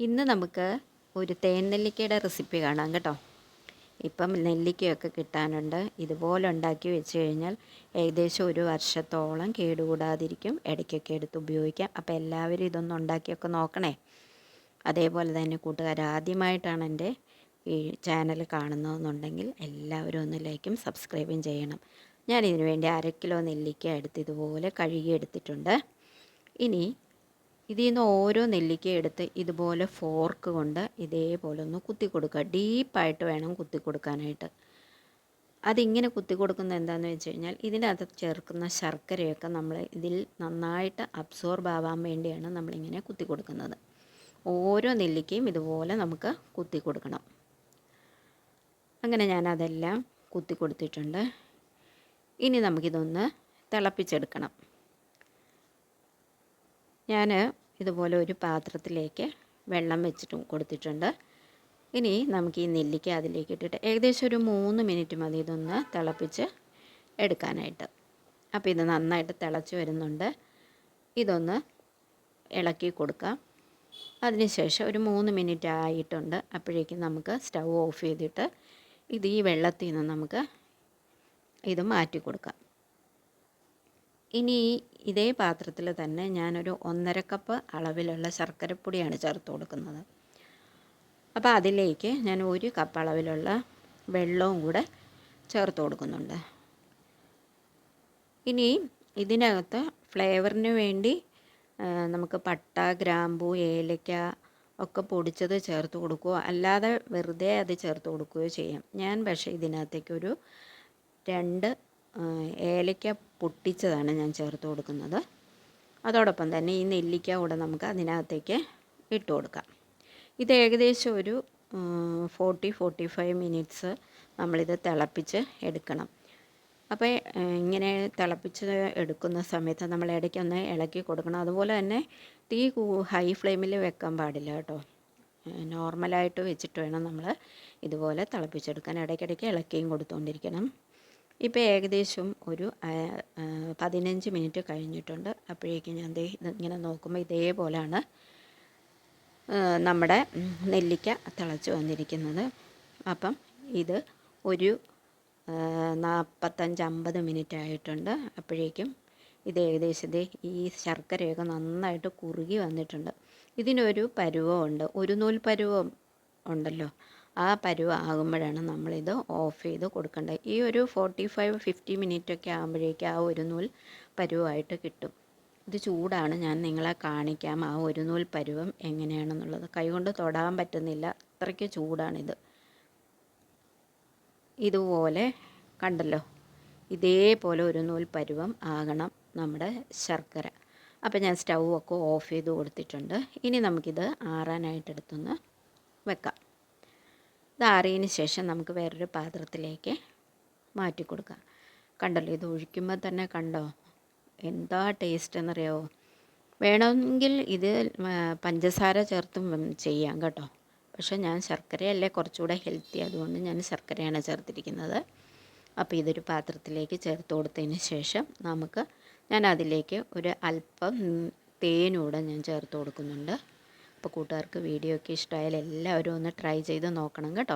ഇന്ന് നമുക്ക് ഒരു തേൻ നെല്ലിക്കയുടെ റെസിപ്പി കാണാം കേട്ടോ. ഇപ്പം നെല്ലിക്കയൊക്കെ കിട്ടാനുണ്ട്. ഇതുപോലെ ഉണ്ടാക്കി വെച്ച് കഴിഞ്ഞാൽ ഏകദേശം ഒരു വർഷത്തോളം കേടുകൂടാതിരിക്കും. ഇടയ്ക്കൊക്കെ എടുത്ത് ഉപയോഗിക്കാം. അപ്പോൾ എല്ലാവരും ഇതൊന്നും ഉണ്ടാക്കിയൊക്കെ നോക്കണേ. അതേപോലെ തന്നെ കൂട്ടുകാർ ആദ്യമായിട്ടാണ് എന്റെ ഈ ചാനൽ കാണുന്നതെന്നുണ്ടെങ്കിൽ എല്ലാവരും ഒന്ന് ലൈക്കും സബ്സ്ക്രൈബും ചെയ്യണം. ഞാൻ ഇതിനു വേണ്ടി അര കിലോ നെല്ലിക്ക എടുത്ത് ഇതുപോലെ കഴുകി എടുത്തിട്ടുണ്ട്. ഇനി ഇതിൽ നിന്ന് ഓരോ നെല്ലിക്ക എടുത്ത് ഇതുപോലെ ഫോർക്ക് കൊണ്ട് ഇതേപോലെ ഒന്ന് കുത്തി കൊടുക്കുക. ഡീപ്പായിട്ട് വേണം കുത്തി കൊടുക്കാനായിട്ട്. അതിങ്ങനെ കുത്തി കൊടുക്കുന്നത് എന്താണെന്ന് വെച്ച് കഴിഞ്ഞാൽ ഇതിനകത്ത് ചേർക്കുന്ന ശർക്കരയൊക്കെ നമ്മൾ ഇതിൽ നന്നായിട്ട് അബ്സോർബ് ആവാൻ വേണ്ടിയാണ് നമ്മളിങ്ങനെ കുത്തി കൊടുക്കുന്നത്. ഓരോ നെല്ലിക്കയും ഇതുപോലെ നമുക്ക് കുത്തി കൊടുക്കണം. അങ്ങനെ ഞാൻ അതെല്ലാം കുത്തി കൊടുത്തിട്ടുണ്ട്. ഇനി നമുക്കിതൊന്ന് തിളപ്പിച്ചെടുക്കണം. ഞാൻ ഇതുപോലെ ഒരു പാത്രത്തിലേക്ക് വെള്ളം വെച്ചിട്ട് കൊടുത്തിട്ടുണ്ട്. ഇനി നമുക്ക് ഈ നെല്ലിക്ക അതിലേക്ക് ഇട്ടിട്ട് ഏകദേശം ഒരു മൂന്ന് മിനിറ്റ് മതി ഇതൊന്ന് തിളപ്പിച്ച് എടുക്കാനായിട്ട്. അപ്പോൾ ഇത് നന്നായിട്ട് തിളച്ച് വരുന്നുണ്ട്. ഇതൊന്ന് ഇളക്കി കൊടുക്കാം. അതിനുശേഷം ഒരു മൂന്ന് മിനിറ്റ് ആയിട്ടുണ്ട്. അപ്പോഴേക്കും നമുക്ക് സ്റ്റൗ ഓഫ് ചെയ്തിട്ട് ഇത് ഈ വെള്ളത്തിൽ നിന്ന് നമുക്ക് ഇത് മാറ്റി കൊടുക്കാം. ഇനി ഇതേ പാത്രത്തിൽ തന്നെ ഞാനൊരു ഒന്നര കപ്പ് അളവിലുള്ള ശർക്കരപ്പൊടിയാണ് ചേർത്ത് കൊടുക്കുന്നത്. അപ്പോൾ അതിലേക്ക് ഞാൻ ഒരു കപ്പ് അളവിലുള്ള വെള്ളവും കൂടെ ചേർത്ത് കൊടുക്കുന്നുണ്ട്. ഇനി ഇതിനകത്ത് ഫ്ലേവറിന് വേണ്ടി നമുക്ക് പട്ട ഗ്രാമ്പു ഏലക്ക ഒക്കെ പൊടിച്ചത് ചേർത്ത് കൊടുക്കുകയോ അല്ലാതെ വെറുതെ അത് ചേർത്ത് കൊടുക്കുകയോ ചെയ്യാം. ഞാൻ പക്ഷേ ഇതിനകത്തേക്കൊരു രണ്ട് ഏലക്ക പൊട്ടിച്ചതാണ് ഞാൻ ചേർത്ത് കൊടുക്കുന്നത്. അതോടൊപ്പം തന്നെ ഈ നെല്ലിക്ക കൂടെ നമുക്ക് അതിനകത്തേക്ക് ഇട്ട് കൊടുക്കാം. ഇത് ഏകദേശം ഒരു ഫോർട്ടി ഫോർട്ടി ഫൈവ് മിനിറ്റ്സ് നമ്മളിത് തിളപ്പിച്ച് എടുക്കണം. അപ്പോൾ ഇങ്ങനെ തിളപ്പിച്ച് എടുക്കുന്ന സമയത്ത് നമ്മൾ ഇടയ്ക്കൊന്ന് ഇളക്കി കൊടുക്കണം. അതുപോലെ തന്നെ തീ ഹൈ ഫ്ലെയിമിൽ വെക്കാൻ പാടില്ല കേട്ടോ. നോർമലായിട്ട് വെച്ചിട്ട് വേണം നമ്മൾ ഇതുപോലെ തിളപ്പിച്ചെടുക്കാൻ. ഇടയ്ക്കിടയ്ക്ക് ഇളക്കിയും കൊടുത്തുകൊണ്ടിരിക്കണം ഇപ്പോൾ ഏകദേശം ഒരു പതിനഞ്ച് മിനിറ്റ് കഴിഞ്ഞിട്ടുണ്ട്. അപ്പോഴേക്കും ഞാൻ ദേ ഇങ്ങനെ നോക്കുമ്പോൾ ഇതേപോലെയാണ് നമ്മുടെ നെല്ലിക്ക തിളച്ച് വന്നിരിക്കുന്നത്. അപ്പം ഇത് ഒരു നാൽപ്പത്തഞ്ച് അമ്പത് മിനിറ്റ് ആയിട്ടുണ്ട്. അപ്പോഴേക്കും ഇത് ഏകദേശം ഈ ശർക്കരയൊക്കെ നന്നായിട്ട് കുറുകി വന്നിട്ടുണ്ട്. ഇതിനൊരു പരുവമുണ്ട് ഒരു നൂൽ പരുവം ഉണ്ടല്ലോ. ആ പരുവ ആകുമ്പോഴാണ് നമ്മളിത് ഓഫ് ചെയ്ത് കൊടുക്കേണ്ടത്. ഈ ഒരു ഫോർട്ടി ഫൈവ് ഫിഫ്റ്റി മിനിറ്റൊക്കെ ആകുമ്പോഴേക്കും ആ ഒരു നൂൽ പരുവായിട്ട് കിട്ടും. ഇത് ചൂടാണ്. ഞാൻ നിങ്ങളെ കാണിക്കാം. ആ ഒരു നൂൽ പരുവം എങ്ങനെയാണെന്നുള്ളത്. കൈകൊണ്ട് തൊടാൻ പറ്റുന്നില്ല. അത്രയ്ക്ക് ചൂടാണിത്. ഇതുപോലെ കണ്ടല്ലോ. ഇതേപോലെ ഒരു നൂൽ പരുവം ആകണം നമ്മുടെ ശർക്കര. അപ്പോൾ ഞാൻ സ്റ്റൗ ഒക്കെ ഓഫ് ചെയ്ത് കൊടുത്തിട്ടുണ്ട്. ഇനി നമുക്കിത് ആറാനായിട്ട് എടുത്തൊന്ന് വെക്കാം. ഇത് ശേഷം നമുക്ക് വേറൊരു പാത്രത്തിലേക്ക് മാറ്റി കൊടുക്കാം കണ്ടല്ലോ ഇത് ഒഴിക്കുമ്പോൾ തന്നെ കണ്ടോ? എന്താ ടേസ്റ്റ് എന്നറിയാവോ? വേണമെങ്കിൽ ഇത് പഞ്ചസാര ചേർത്തും ചെയ്യാം കേട്ടോ. പക്ഷേ ഞാൻ ശർക്കരയല്ലേ കുറച്ചുകൂടെ ഹെൽത്തി അതുകൊണ്ട് ഞാൻ ശർക്കരയാണ് ചേർത്തിരിക്കുന്നത്. അപ്പോൾ ഇതൊരു പാത്രത്തിലേക്ക് ചേർത്ത് കൊടുത്തതിന് ശേഷം നമുക്ക് ഞാൻ അതിലേക്ക് ഒരു അല്പം തേനൂടെ ഞാൻ ചേർത്ത് കൊടുക്കുന്നുണ്ട്. അപ്പോൾ കൂട്ടുകാർക്ക് വീഡിയോ ഒക്കെ ഇഷ്ടമായാൽ എല്ലാവരും ഒന്ന് ട്രൈ ചെയ്ത് നോക്കണം കേട്ടോ.